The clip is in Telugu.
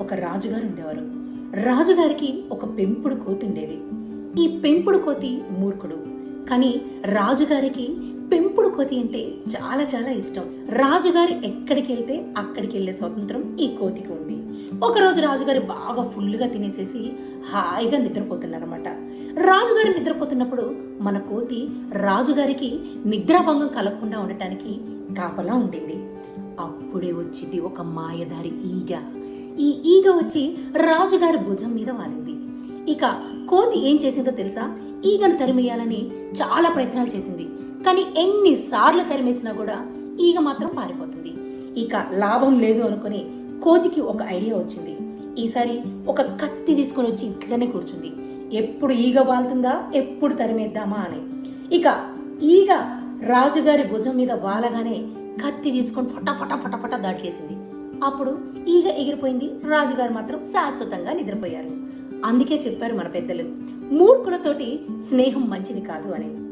ఒక రాజుగారు ఉండేవారు. రాజుగారికి ఒక పెంపుడు కోతి ఉండేది. ఈ పెంపుడు కోతి మూర్ఖుడు. కానీ రాజుగారికి పెంపుడు కోతి అంటే చాలా చాలా ఇష్టం. రాజుగారు ఎక్కడికి వెళ్తే అక్కడికి వెళ్ళే స్వతంత్రం ఈ కోతికి ఉంది. ఒకరోజు రాజుగారు బాగా ఫుల్గా తినేసేసి హాయిగా నిద్రపోతున్నారన్నమాట. రాజుగారు నిద్రపోతున్నప్పుడు మన కోతి రాజుగారికి నిద్రాభంగం కలగకుండా ఉండటానికి కాపలా ఉండింది. అప్పుడే వచ్చింది ఒక మాయదారి ఈగ. ఈ ఈగ వచ్చి రాజుగారి భుజం మీద వాలింది. ఇక కోతి ఏం చేసిందో తెలుసా? ఈగను తరిమేయాలని చాలా ప్రయత్నాలు చేసింది. కానీ ఎన్నిసార్లు తరిమేసినా కూడా ఈగ మాత్రం పారిపోతుంది. ఇక లాభం లేదు అనుకుని కోతికి ఒక ఐడియా వచ్చింది. ఈసారి ఒక కత్తి తీసుకొని వచ్చి ఇట్లనే కూర్చుంది. ఎప్పుడు ఈగ వాలుతుందా ఎప్పుడు తరిమేద్దామా అని. ఇక ఈగ రాజుగారి భుజం మీద వాలగానే కత్తి తీసుకొని ఫటా ఫటా ఫటా దాడి చేసింది. అప్పుడు ఈగ ఎగిరిపోయింది. రాజుగారు మాత్రం శాశ్వతంగా నిద్రపోయారు. అందుకే చెప్పారు మన పెద్దలు మూర్ఖులతోటి స్నేహం మంచిది కాదు అని.